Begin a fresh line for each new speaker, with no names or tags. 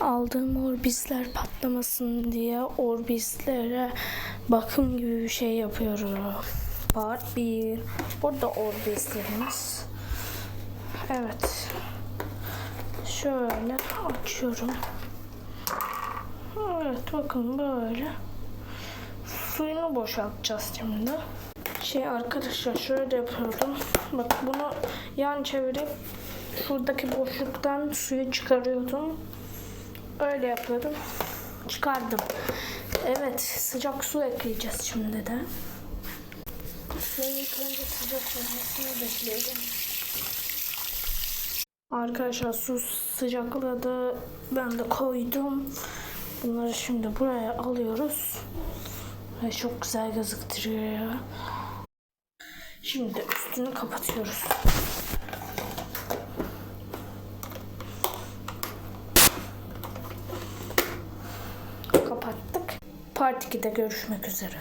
aldığım orbisler patlamasın diye orbislere bakım gibi bir şey yapıyorum. Part 1. Burada orbislerimiz. Evet. Şöyle açıyorum. Evet bakın böyle. Suyunu boşaltacağız şimdi. Şey arkadaşlar şöyle yapıyordum. Bak bunu yan çevirip şuradaki boşluktan suyu çıkarıyordum. Öyle yapıyordum. Çıkardım. Evet sıcak su ekleyeceğiz şimdi de. Suyun ilk önce sıcak olmasını bekleyelim. Arkadaşlar su sıcakladı. Ben de koydum. Bunları şimdi buraya alıyoruz. Ve çok güzel gözüktürüyor ya. Şimdi üstünü kapatıyoruz. Part 2'de görüşmek üzere.